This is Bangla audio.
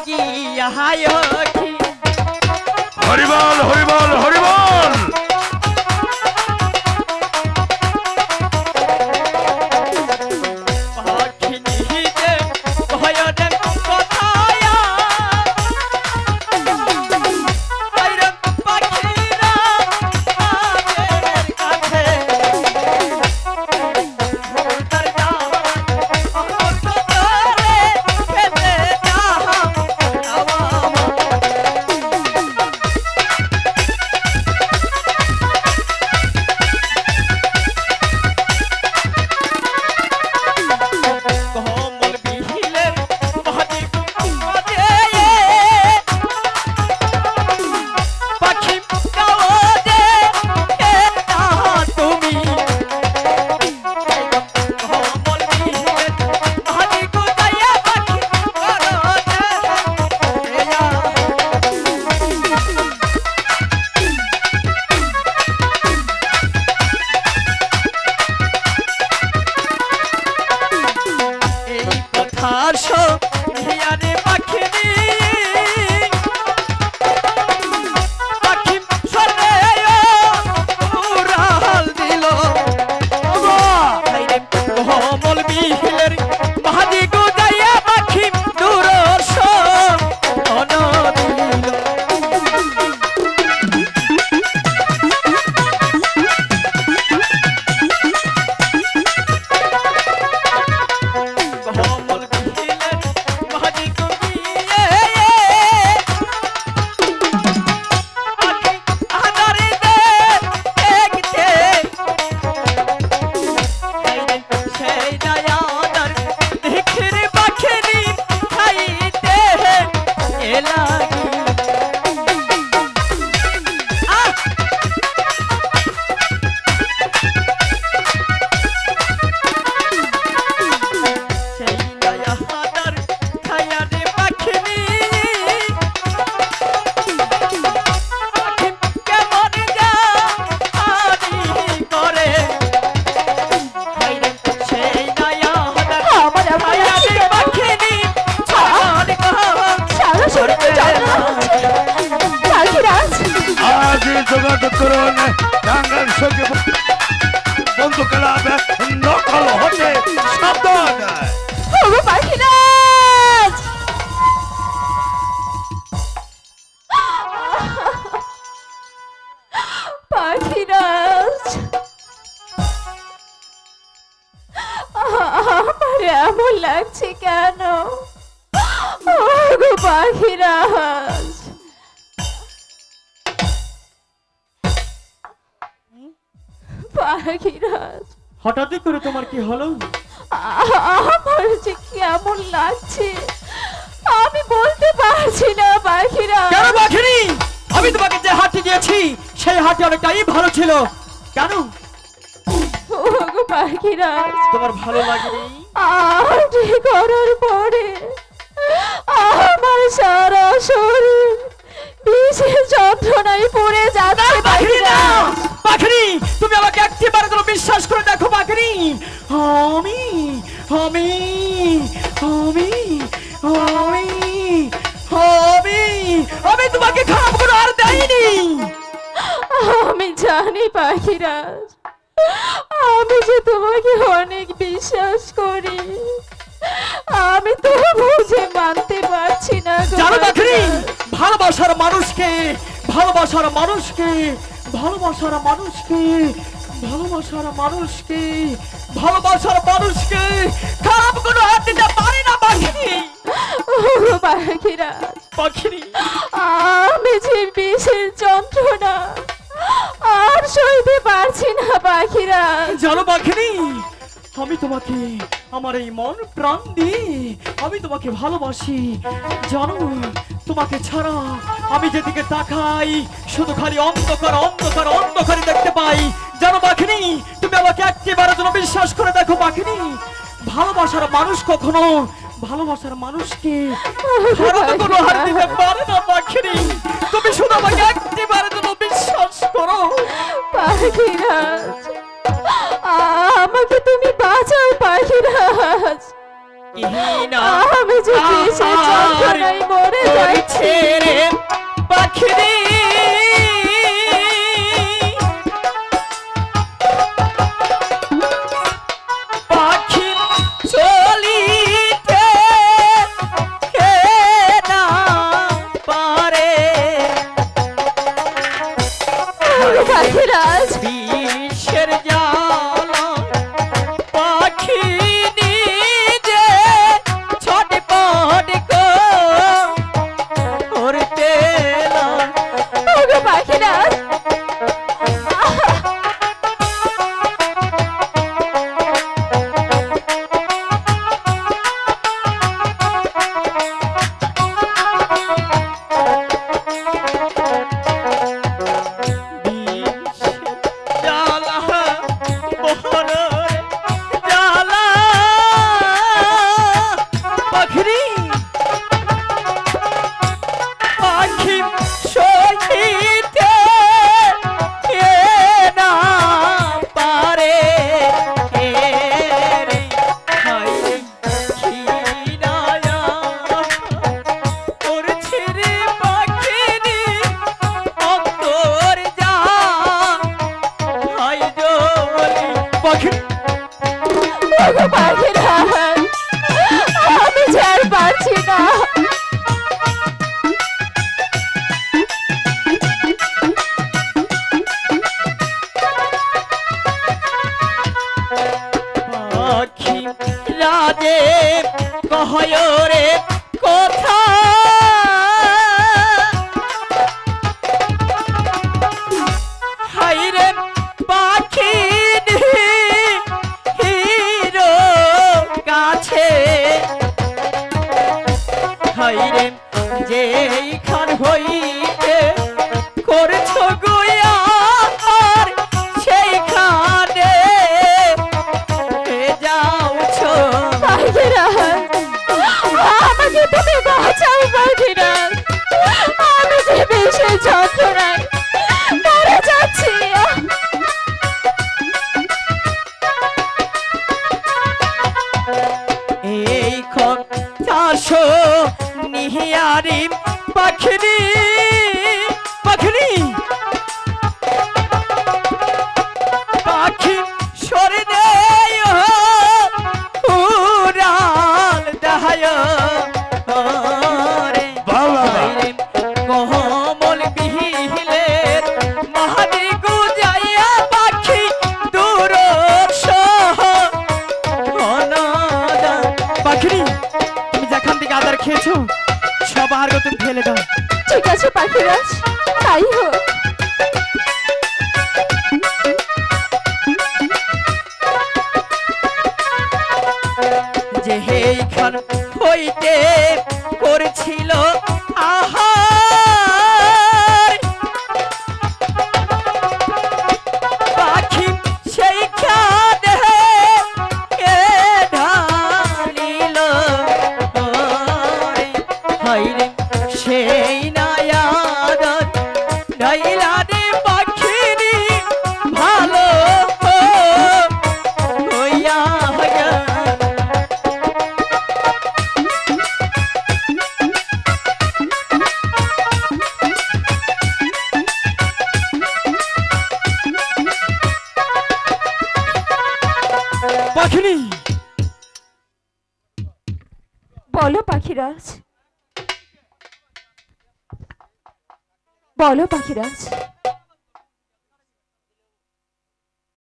লাগিয়া হায় কি হরিবল হরিবল হরিবল! পাখিনি সাবধান। ওগো পাখিরাজ পাখিরাজ আমার এমন লাগছে কেন? ওগো পাখিরাজ পাখিরাজ। হঠাৎ করে তোমার কি হলো? আমার যে কেমন লাগছে আমি বলতে পারছি না পাখিরা কেন বাঘিনী আমি তোমাকে যে হাটটি দিয়েছি সেই হাটটি অনেকটাই ভালো ছিল। কেন? ওগো পাখিরা তোমার ভালো লাগেনি? আরটি করার পরে আমার সারা শরীর বিষের যন্ত্রণায় পড়ে যাচ্ছে পাখিরা পাখিনি! তুমি আমাকে একটিবার কোনো বিশ্বাস করে দেখো পাখিনি আমি আমি আমি আমি আমি আমি তোমাকে খারাপ করে আর দেয়নি আমি জানি পাখিরাজ আমি যে তোমাকে অনেক বিশ্বাস করি আমি তো বুঝে মানতে পারছি না জানো পাখিনি ভালোবাসার মানুষকে ভালোবাসার মানুষকে ভালোবাসার মানুষকে ভালোবাসার মানুষকে ভালোবাসার মানুষকে খারাপ কোনো হাত দিতে পারে না পাখিনি ওগো পাখিরাজ পাখিনি আমি যে বিষের যন্ত্রণা আর সইতে পারছি না পাখিরা জানো পাখিনি আমি তোমাকে আমার এই মন প্রাণ দিয়ে আমি তোমাকে ভালোবাসি। জানো তোমাকে ছাড়া আমি যেদিকে তাকাই শুধু খালি অন্ধকার অন্ধকার অন্ধকারই দেখতে পাই। জানো পাখিনি তুমি আমাকে একেবারে যেন বিশ্বাস করে দেখো পাখিনি ভালোবাসার মানুষ কখনো ভালোবাসার মানুষকে কোনো হার দিতে পারে না পাখিনি তুমি শুধু আমাকে একেবারে যেন বিশ্বাস করো। পাখিরাজ আমাকে তুমি বাঁচাও পাখিরাজ। না যদি সে যন্ত্রণায় মরে যায় ছেড়ে কহয় নিহিয়ারি পাখিরি আদার খেয়েছো? সব আহার তুমি ফেলে দাও। ঠিক আছে পাখিরাজ। তাই হোক। যে হেইখান হইতে করছিল পাখিনি। বলো পাখিরাজ। বলো পাখিরাজ।